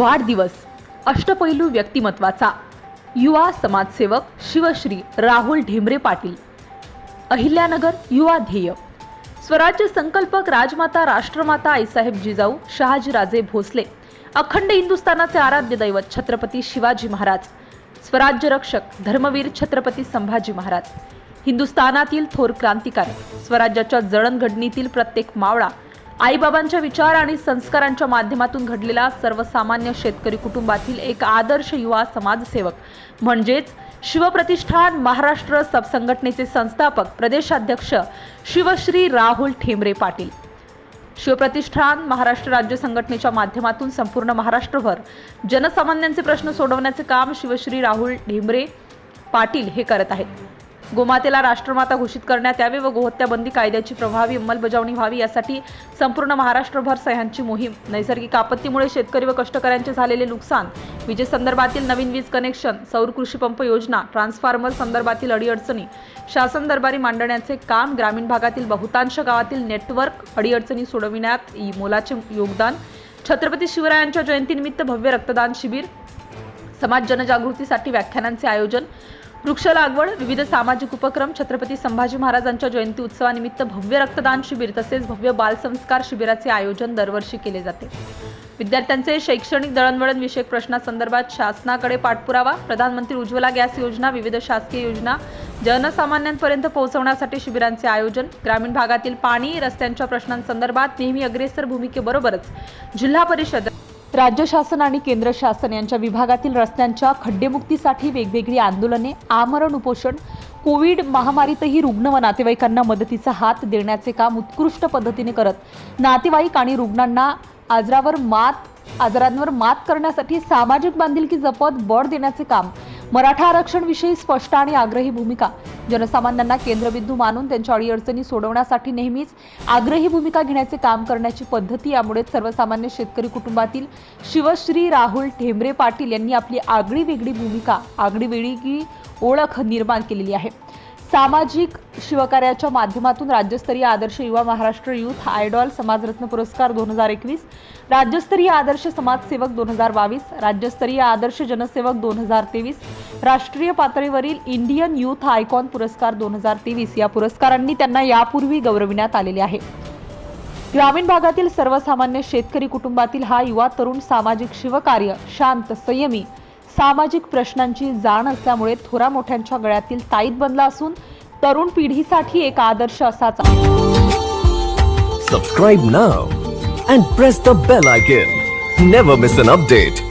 वाढदिवस अष्टपैलू व्यक्तिमत्वाचा. युवा समाजसेवक शिवश्री राहुल ढेमरे पाटील. अहिल्यानगर युवा ध्येय. स्वराज्य संकल्पक राजमाता राष्ट्रमाता आईसाहेब जिजाऊ शहाजीराजे भोसले. अखंड हिंदुस्थानाचे आराध्य दैवत छत्रपती शिवाजी महाराज. स्वराज्य रक्षक धर्मवीर छत्रपती संभाजी महाराज. हिंदुस्थानातील थोर क्रांतिकारक स्वराज्याच्या जळणघडणीतील प्रत्येक मावळा आईबाबांच्या विचार आणि संस्कारांच्या माध्यमातून घडलेला सर्वसामान्य शेतकरी कुटुंबातील एक आदर्श युवा समाजसेवक. म्हणजेच शिवप्रतिष्ठान महाराष्ट्र सबसंघटनेचे संस्थापक प्रदेशाध्यक्ष शिवश्री राहुल ठेमरे पाटील. शिवप्रतिष्ठान महाराष्ट्र राज्य संघटनेच्या माध्यमातून संपूर्ण महाराष्ट्रभर जनसामान्यांचे प्रश्न सोडवण्याचे काम शिवश्री राहुल ढेमरे पाटील हे करत आहेत. गोमातेला राष्ट्रमाता घोषित करण्यात यावे व गोहत्या बंदी कायद्याची प्रभावी अंमलबजावणी व्हावी यासाठी संपूर्ण महाराष्ट्रभर सह्यांची मोहीम. नैसर्गिक आपत्तीमुळे शेतकरी व कष्टकऱ्यांचे झालेले नुकसान विजेसंदर्भातील नवीन वीज कनेक्शन सौर कृषी पंप योजना ट्रान्सफॉर्मर संदर्भातील अडीअडचणी शासन दरबारी मांडण्याचे काम ग्रामीण भागातील बहुतांश गावातील नेटवर्क अडीअडचणी सोडविण्यात मोलाचे योगदान. छत्रपती शिवरायांच्या जयंतीनिमित्त भव्य रक्तदान शिबिर. समाज जनजागृतीसाठी व्याख्यानांचे आयोजन. वृक्ष लागवड विविध सामाजिक उपक्रम छत्रपती संभाजी महाराजांच्या जयंती उत्सवानिमित्त भव्य रक्तदान शिबिर तसेच भव्य बालसंस्कार शिबिराचे आयोजन दरवर्षी केले जाते. विद्यार्थ्यांचे शैक्षणिक दळणवळण विषयक प्रश्नासंदर्भात शासनाकडे पाठपुरावा प्रधानमंत्री उज्ज्वला गॅस योजना विविध शासकीय योजना जनसामान्यांपर्यंत पोहोचवण्यासाठी शिबिरांचे आयोजन ग्रामीण भागातील पाणी रस्त्यांच्या प्रश्नांसंदर्भात नेहमी अग्रेसर भूमिकेबरोबरच जिल्हा परिषद राज्य शासन आणि केंद्र शासन यांच्या विभागातील रस्त्यांच्या खड्डेमुक्तीसाठी वेगवेगळी आंदोलने आमरण उपोषण कोविड महामारीतही रुग्ण व नातेवाईकांना मदतीचा हात देण्याचे काम उत्कृष्ट पद्धतीने करत नातेवाईक आणि रुग्णांना आजारावर मात आजारांवर मात करण्यासाठी सामाजिक बांधिलकी जपत बळ देण्याचे काम मराठा आरक्षणविषयी स्पष्ट आणि आग्रही भूमिका. जनसामान्यांना केंद्रबिंदू मानून त्यांच्या अडीअडचणी सोडवण्यासाठी नेहमीच आग्रही भूमिका घेण्याचे काम करण्याची पद्धती यामुळे सर्वसामान्य शेतकरी कुटुंबातील शिवश्री राहुल ठेंबरे पाटील यांनी आपली आगळी वेगळी भूमिका आगळी वेगळी ओळख निर्माण केलेली आहे. सामाजिक शिवकार्याच्या माध्यमातून राज्यस्तरीय आदर्श युवा महाराष्ट्र युथ आयडॉल समाजरत्न पुरस्कार दोन हजार एकवीस राज्यस्तरीय आदर्श समाजसेवक दोन हजार बावीस राज्यस्तरीय आदर्श जनसेवक दोन हजार तेवीस राष्ट्रीय पातळीवरील इंडियन युथ आयकॉन पुरस्कार दोन हजार तेवीस या पुरस्कारांनी त्यांना यापूर्वी गौरविण्यात आलेले आहे. ग्रामीण भागातील सर्वसामान्य शेतकरी कुटुंबातील हा युवा तरुण सामाजिक शिवकार्य शांत संयमी सामाजिक प्रश्नांची जाण असल्यामुळे थोरा मोठ्यांच्या गळ्यातील ताईत बनला असून तरुण पिढीसाठी एक आदर्श असाच आहे नाव and press the bell icon never miss an update.